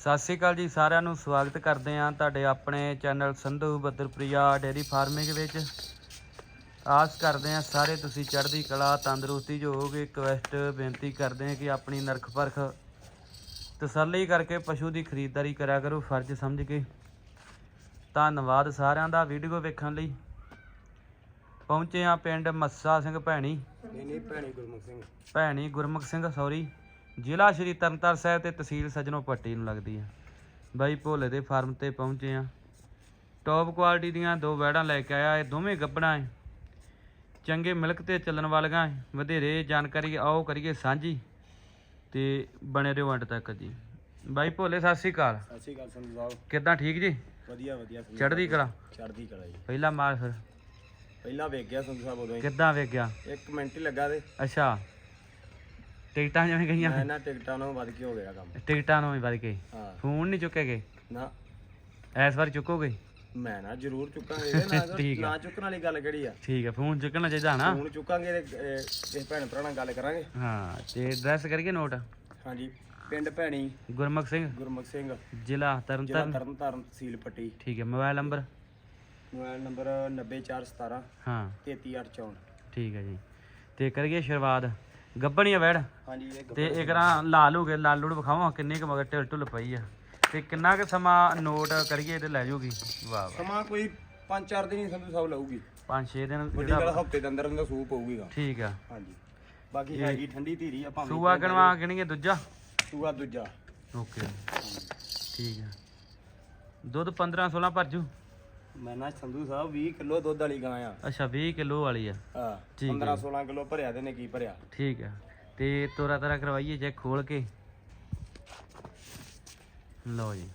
ਸਤਿ ਸ਼੍ਰੀ ਅਕਾਲ ਜੀ ਸਾਰਿਆਂ ਨੂੰ ਸਵਾਗਤ ਕਰਦੇ ਹਾਂ ਤੁਹਾਡੇ ਆਪਣੇ ਚੈਨਲ ਸੰਧੂ ਬੱਦਰਪ੍ਰਿਆ ਡੇਰੀ ਫਾਰਮਿੰਗ ਵਿੱਚ। ਆਸ ਕਰਦੇ ਹਾਂ ਸਾਰੇ ਤੁਸੀਂ ਚੜ੍ਹਦੀ ਕਲਾ ਤੰਦਰੁਸਤੀ ਜੋ ਹੋਗੇ ਰਿਕਵੈਸਟ ਬੇਨਤੀ ਕਰਦੇ ਹਾਂ ਕਿ ਆਪਣੀ ਨਰਖ ਪਰਖ ਤਸੱਲੀ ਕਰਕੇ ਪਸ਼ੂ ਦੀ ਖਰੀਦਦਾਰੀ ਕਰਿਆ ਕਰੋ ਫਰਜ਼ ਸਮਝ ਕੇ। ਧੰਨਵਾਦ ਸਾਰਿਆਂ ਦਾ ਵੀਡੀਓ ਵੇਖਣ ਲਈ। ਪਹੁੰਚੇ ਹਾਂ ਪਿੰਡ ਮੱਸਾ ਸਿੰਘ ਭੈਣੀ। ਨਹੀਂ ਨਹੀਂ ਭੈਣੀ ਗੁਰਮੁਖ ਸਿੰਘ। ਭੈਣੀ ਗੁਰਮੁਖ ਸਿੰਘ ਸੌਰੀ ਜ਼ਿਲ੍ਹਾ ਸ਼੍ਰੀ ਤਰਨਤਾਰਨ ਸਾਹਿਬ ਤੇ ਤਹਿਸੀਲ ਸਜਣੋ ਪੱਟੀ ਨੂੰ ਲੱਗਦੀ ਹੈ ਬਾਈ ਭੋਲੇ ਦੇ ਫਾਰਮ ਤੇ ਪਹੁੰਚੇ ਆ। ਟੌਪ ਕੁਆਲਿਟੀ ਦੀਆਂ ਦੋ ਵੈੜਾਂ ਲੈ ਕੇ ਆਇਆ ਇਹ ਦੋਵੇਂ ਗੱਬਣਾ ਹੈ ਚੰਗੇ ਮਿਲਕ ਤੇ ਚੱਲਣ ਵਾਲੀਆਂ। ਵਧੇਰੇ ਜਾਣਕਾਰੀ ਆਓ ਕਰੀਏ ਸਾਂਝੀ ਤੇ ਬਣੇ ਰਹੋ ਅੰਤ ਤੱਕ ਜੀ। ਬਾਈ ਭੋਲੇ ਸਤਿ ਸ੍ਰੀ ਅਕਾਲ। ਸਤਿ ਸ਼੍ਰੀ ਅਕਾਲ ਸੰਧੂ ਸਾਹਿਬ। ਕਿੱਦਾਂ ਠੀਕ ਜੀ? ਵਧੀਆ ਵਧੀਆ ਚੜ੍ਹਦੀ ਕਲਾ। ਚੜ੍ਹਦੀ ਕਲਾ ਜੀ। ਪਹਿਲਾ ਮਾਲ ਫਿਰ। ਪਹਿਲਾਂ ਵੇਖ ਗਿਆ ਸੰਧੂ ਸਾਹਿਬ ਉਦੋਂ ਕਿੱਦਾਂ ਵੇਖ ਗਿਆ? ਮਿੰਟ ਹੀ ਲੱਗਾ ਤੇ। ਅੱਛਾ। ਟਿਕਟਾਂ ਜਿਵੇਂ ਗਈਆਂ ਮੈਂ ਨਾ ਟਿਕਟਾਂ ਨੂੰ ਵੱਧ ਕੇ ਹੋ ਗਿਆ ਕੰਮ। ਟਿਕਟਾਂ ਨੂੰ ਵੱਧ ਕੇ। ਹਾਂ। ਫੋਨ ਨਹੀਂ ਚੁੱਕੇਗੇ ਨਾ। ਇਸ ਵਾਰ ਚੁੱਕੋਗੇ? ਮੈਂ ਨਾ ਜ਼ਰੂਰ ਚੁੱਕਾਂਗੇ। ਨਾ ਚੁੱਕਣ ਵਾਲੀ ਗੱਲ ਕਿਹੜੀ ਆ? ਠੀਕ ਹੈ ਫੋਨ ਚੁੱਕਣਾ ਚਾਹੀਦਾ ਨਾ। ਹੁਣ ਚੁੱਕਾਂਗੇ ਤੇ ਕਿਸੇ ਭੈਣ ਭਰਾ ਨਾਲ ਗੱਲ ਕਰਾਂਗੇ। ਹਾਂ ਤੇ ਐਡਰੈਸ ਕਰੀਏ ਨੋਟ ਹਾਂਜੀ ਪਿੰਡ ਭੈਣੀ। ਗੁਰਮੁਖ ਸਿੰਘ। ਗੁਰਮੁਖ ਸਿੰਘ। ਜ਼ਿਲ੍ਹਾ ਤਰਨਤਾਰਨ ਤਰਨਤਾਰਨ ਤਹਿਸੀਲ ਪੱਟੀ। ਠੀਕ ਹੈ ਮੋਬਾਈਲ ਨੰਬਰ? ਮੋਬਾਈਲ ਨੰਬਰ 90417 ਹਾਂ। 33864 ਠੀਕ ਹੈ ਜੀ। ਤੇ ਕਰੀਏ ਸ਼ੁਰੂਆਤ। ਗੱਬਣੀ ਆ ਵੈੜ ਹਾਂਜੀ ਇਹ ਤੇ ਇਕਰਾਂ ਲਾਲ ਹੋ ਗਏ ਲਾਲੂੜ ਵਿਖਾਵਾਂ ਕਿੰਨੀ ਕੁ ਮਗਰ ਢਿਲ ਢੁਲ ਪਈ ਆ। ਤੇ ਕਿੰਨਾ ਕੁ ਸਮਾਂ ਨੋਟ ਕਰੀਏ ਤੇ ਲੈ ਜੂਗੀ ਵਾਹ ਵਾਹ। ਸਮਾਂ ਕੋਈ 5-4 ਦਿਨ ਹੀ ਸੰਧੂ ਸਾਹਿਬ ਲਊਗੀ। 5-6 ਦਿਨ ਵੱਡੀ ਗੱਲ ਹਫ਼ਤੇ ਦੇ ਅੰਦਰ ਅੰਦਰ ਸੂਪ ਪਊਗੀ ਠੀਕ ਆ। ਹਾਂਜੀ। ਬਾਕੀ ਹੈਗੀ ਠੰਡੀ ਧੀਰੀ ਆਪਾਂ ਸੂਆ ਕਣਵਾ ਕਿਣਗੇ ਦੂਜਾ? ਸੂਆ ਦੂਜਾ। ਓਕੇ। ਠੀਕ ਆ। ਦੁੱਧ 15 16 ਭਰ ਜੂ। ਮੈਂ ਨਾ ਸੰਧੂ ਸਾਹਿਬ 20 ਕਿਲੋ ਦੁੱਧ ਵਾਲੀ ਗਾਂ ਆ। ਅੱਛਾ 20 ਕਿਲੋ ਵਾਲੀ ਆ। ਹਾਂ ਠੀਕ 15 16 ਕਿਲੋ ਭਰਿਆ ਤੇ ਨੇ ਕੀ ਭਰਿਆ? ਠੀਕ ਆ। ਤੇ ਤੋਰਾ ਤਰਾ ਕਰਵਾਈਏ ਚੈੱਕ ਖੋਲ ਕੇ। ਲਓ ਜੀ।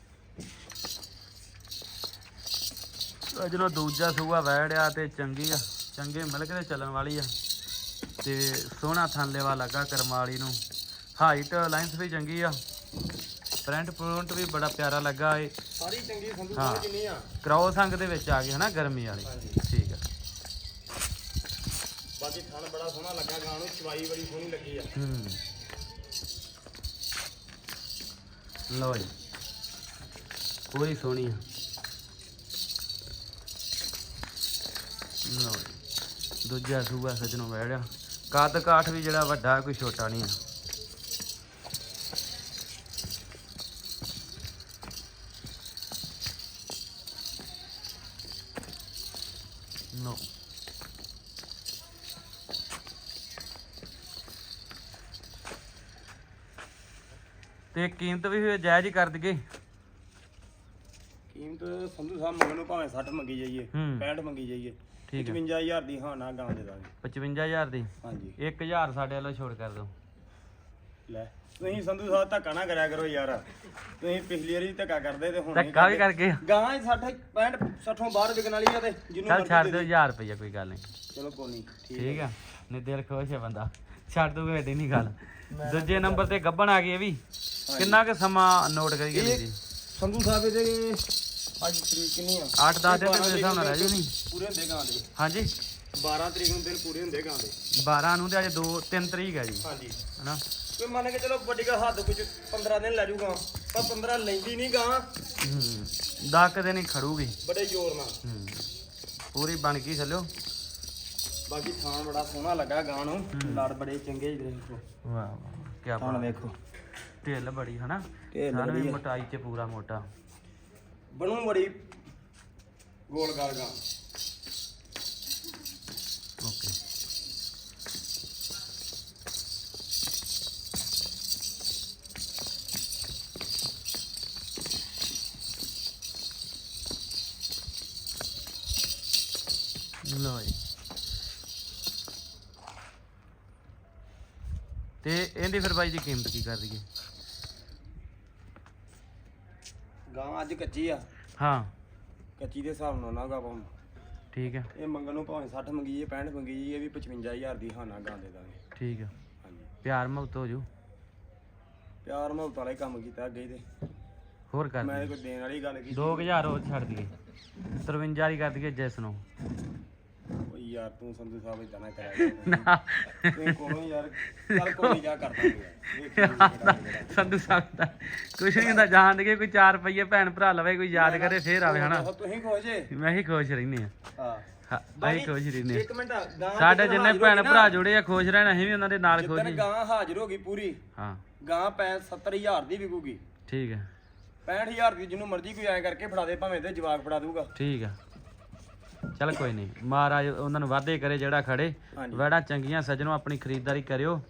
ਅਜਨੋ ਦੂਜਾ ਸੂਆ ਵੈੜਿਆ ਤੇ ਚੰਗੀ ਆ ਚੰਗੇ ਮਿਲਕ ਦੇ ਚੱਲਣ ਵਾਲੀ ਆ। ਤੇ ਸੋਹਣਾ ਥਾਂਲੇਵਾ ਲੱਗਾ ਕਰਮਾਲੀ ਨੂੰ। ਹਾਈਟ ਲਾਈਨਸ ਵੀ ਚੰਗੀ ਆ। ਫਰੰਟ ਫਰੰਟ ਵੀ ਬੜਾ ਪਿਆਰਾ ਲੱਗਾ ਏ। ਸਾਰੀ ਚੰਗੀ ਸੰਧੂ ਹਾਂ। ਸਾਹਿਬ ਕਿੰਨੀ ਆ। ਕ੍ਰੋਸ ਅੰਗ ਦੇ ਵਿੱਚ ਆ ਗਈ ਹਨਾ ਗਰਮੀ ਵਾਲੀ। ਠੀਕ ਆ। ਬਾਕੀ ਥਣ ਬੜਾ ਸੋਹਣਾ ਲੱਗਾ ਗਾਂ ਨੂੰ ਚਵਾਈ ਬੜੀ ਸੋਹਣੀ ਲੱਗੀ ਆ। ਹੂੰ। ਲਓ ਜੀ। ਪੂਰੀ ਸੋਹਣੀ ਆ। ਜੀ। ਦੂਜਾ ਸੂਆ ਸਜਣੋਂ ਬੈੜਿਆ ਕੱਦ ਕਾਠ ਵੀ ਜਿਹੜਾ ਵੱਡਾ ਕੋਈ ਛੋਟਾ ਨਹੀਂ ਆ। ਲਓ ਤੇ ਕੀਮਤ ਵੀ ਫਿਰ ਜਾਇਜ਼ ਹੀ ਕਰ ਦਈਏ। ਕੀਮਤ ਸੰਧੂ ਸਾਹਿਬ ਮੰਗਣ ਨੂੰ ਭਾਵੇਂ 60 ਮੰਗੀ ਜਾਈਏ ਹੂੰ। 65 ਮੰਗੀ ਜਾਈਏ ਠੀਕ ਹੈ। 55000 ਦੀ ਹਾਂ ਨਾ ਗਾਂ ਦੇ ਦਾਂਗੇ। 55000 ਦੀ? ਹਾਂਜੀ। 1000 ਸਾਡੇ ਵੱਲੋਂ ਛੋੜ ਕਰ ਦਿਓ। ਲੈ। ਤੁਸੀਂ ਸੰਧੂ ਸਾਹਿਬ ਧੱਕਾ ਨਾ ਕਰਿਆ ਕਰੋ ਯਾਰ। ਤੁਸੀਂ ਪਿਛਲੀ ਵਾਰੀ ਧੱਕਾ ਕਰਦੇ ਤੇ ਹੁਣ ਨਹੀਂ ਧੱਕਾ ਵੀ। ਕਰਕੇ। ਗਾਂ ਹੀ 60 65 60 ਬਾਹਰ ਵਿਕਣ ਵਾਲੀ ਆ ਤੇ ਜਿਹਨੂੰ ਚੱਲ ਛੱਡ ਦੇ ਦਿਓ 1000 ਰੁਪਈਆ ਕੋਈ ਗੱਲ ਨਹੀਂ। ਚਲੋ ਕੋਈ ਨਹੀਂ ਠੀਕ ਆ। ਨਹੀਂ ਦਿਲ ਖੁਸ਼ ਹੈ ਬੰਦਾ। ਛੱਡ ਦੂਗੇ ਏਡੀ ਨਹੀਂ ਗੱਲ। ਦੂਜੇ ਨੰਬਰ ਤੇ ਗੱਬਣ ਆ ਗਈ ਇਹ ਵੀ। ਕਿੰਨਾ ਕੁ ਸਮਾਂ ਨੋਟ ਕਰੀਏ ਇਹ ਜੀ ਸੰਧੂ ਸਾਹਿਬ ਦੇ ਅੱਜ ਤਰੀਕ ਕਿੰਨੀ ਆ? 8-10 ਦਿਨ ਦੇ ਹਿਸਾਬ ਨਾਲ ਰਹਿ ਜੂ ਨਹੀਂ ਪੂਰੇ ਹੁੰਦੇ ਗਾਂ ਦੇ। ਹਾਂਜੀ। 12 ਤਰੀਕ ਨੂੰ ਦਿਨ ਪੂਰੇ ਹੁੰਦੇ ਗਾਂ ਦੇ। 12 ਨੂੰ ਤੇ ਅਜੇ 2 3 ਤਰੀਕ ਹੈ ਜੀ। ਹਾਂਜੀ। ਹਨਾ? ਕੋਈ ਮੰਨ ਕੇ ਚਲੋ ਵੱਡੀ ਗਾ ਹੱਦ ਕੁਝ 15 ਦਿਨ ਲੈ ਜੂਗਾ ਪਰ 15 ਲੈਂਦੀ ਨਹੀਂ ਗਾਂ। ਹੂੰ 10 ਦਿਨ ਹੀ ਖੜੂਗੀ। ਬੜੇ ਜ਼ੋਰ ਨਾਲ। ਹੂੰ ਪੂਰੀ ਬਣ ਗਈ ਚੱਲਿਓ ਬਾਕੀ ਥਾਂ ਬੜਾ ਸੋਹਣਾ ਲੱਗਾ ਗਾਂ ਨੂੰ ਲੜ ਬੜੇ ਚੰਗੇ ਜਿਹੇ ਦੇਖੋ ਵਾਹ ਵਾਹ ਕੀ ਥਾਂ ਬਾਤ। ਵੇਖੋ। ਢਿੱਲ ਬੜੀ ਹਨਾ? ਢਿੱਲ ਵੀ ਬੜੀ ਆ। ਮੋਟਾਈ ਚ ਪੂਰਾ ਮੋਟਾ। ਬਣੂ ਬੜੀ ਗੋਲ ਗਾਲ ਗਾਂ। ਲਓ ਜੀ। ਤੇ ਇਹਦੀ ਫਿਰ ਬਾਈ ਦੀ ਕੀਮਤ ਕੀ ਕਰ ਦਈਏ? ਗਾਂ ਅੱਜ ਕੱਚੀ ਆ। ਹਾਂ। ਕੱਚੀ ਦੇ ਹਿਸਾਬ ਨਾਲ ਨਾ ਗਾ ਪਾਉਂ ਠੀਕ ਹੈ ਇਹ ਮੰਗਣ ਨੂੰ ਭਾਵੇਂ 60 ਮੰਗੀਏ 65 ਮੰਗੀਏ ਇਹ ਵੀ 55000 ਦੀ ਹਾਨਾ ਗਾਂ ਦੇ ਦਾਂਗੇ। ਠੀਕ ਹੈ ਹਾਂਜੀ। ਪਿਆਰ ਮੁਹੱਬਤ ਹੋ ਜੂ। ਪਿਆਰ ਮੁਹੱਬਤ ਵਾਲਾ ਹੀ ਕੰਮ ਕੀਤਾ ਅੱਗੇ ਤੇ। ਹੋਰ ਕਰ ਮੈਂ ਕੋਈ ਦੇਣ ਵਾਲੀ ਗੱਲ ਕੀਤੀ 2000 ਹੋਰ ਛੱਡ ਦਈਏ। 53 ਦੀ ਕਰ ਦਈਏ ਜਿਸ ਨੂੰ ਯਾਰ ਤੂੰ ਸੰਧੂ ਸਾਹਿਬ ਇਦਾਂ ਨਾ ਕਰਿਆ ਕਰ। ਨਾ। ਕੋਲੋਂ ਯਾਰ ਚੱਲ ਕੋਈ ਜਾ ਕਿਹੜਾ ਕਿਹੜਾ। ਸੰਧੂ ਸਾਹਿਬ ਦਾ ਕੁਛ ਨਹੀਂ ਹੁੰਦਾ ਜਾਣ ਦੇ ਕੋਈ 4 ਰੁਪਏ ਭੈਣ ਭਰਾ ਲਵੇ ਕੋਈ ਯਾਦ ਕਰੇ ਫੇਰ ਆਵੇ ਹਨਾ? ਤੁਸੀਂ ਖੋਜੇ ਮੈਂ ਹੀ ਖੁਸ਼ ਰਹਿੰਦੇ ਆ ਹਾਂ। ਅਸੀਂ ਖੁਸ਼ ਰਹਿੰਦੇ ਇੱਕ ਮਿੰਟ ਸਾਡੇ ਜਿੰਨੇ ਭੈਣ ਭਰਾ ਜੁੜੇ ਆ ਖੁਸ਼ ਰਹਿਣ ਅਸੀਂ ਵੀ ਉਹਨਾਂ ਦੇ ਨਾਲ ਖੁਸ਼ ਜਿੱਦਣ ਗਾਂ ਹਾਜ਼ਰ ਹੋ ਗਈ ਪੂਰੀ ਹਾਂ। ਗਾਂ ਪੈ 70000 ਦੀ ਵਿਕੂਗੀ। ਠੀਕ ਹੈ। 65000 ਦੀ ਜਿਹਨੂੰ ਮਰਜ਼ੀ ਕੋਈ ਐ ਕਰਕੇ ਫੜਾ ਦੇ ਭਾਵੇਂ ਤੇ ਜਵਾਬ ਫੜਾ ਦੂਗਾ ਠੀਕ ਆ ਚਲ ਕੋਈ ਨਹੀਂ। ਮਹਾਰਾਜ ਉਹਨਾਂ ਨੂੰ ਵਾਅਦੇ ਕਰੇ ਜਿਹੜਾ ਖੜੇ। ਹਾਂਜੀ। ਵੈੜਾ ਚੰਗੀਆਂ ਸੱਜਣੋ ਆਪਣੀ ਖਰੀਦਦਾਰੀ ਕਰਿਓ।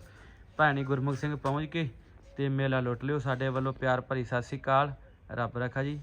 ਭੈਣੀ ਗੁਰਮੁਖ ਸਿੰਘ ਪਹੁੰਚ ਕੇ ਤੇ ਮੇਲਾ ਲੁੱਟ ਲਿਓ। ਸਾਡੇ ਵੱਲੋਂ ਪਿਆਰ ਭਰੀ ਸਤਿ ਸ੍ਰੀ ਅਕਾਲ। ਰੱਬ ਰੱਖਾ ਜੀ।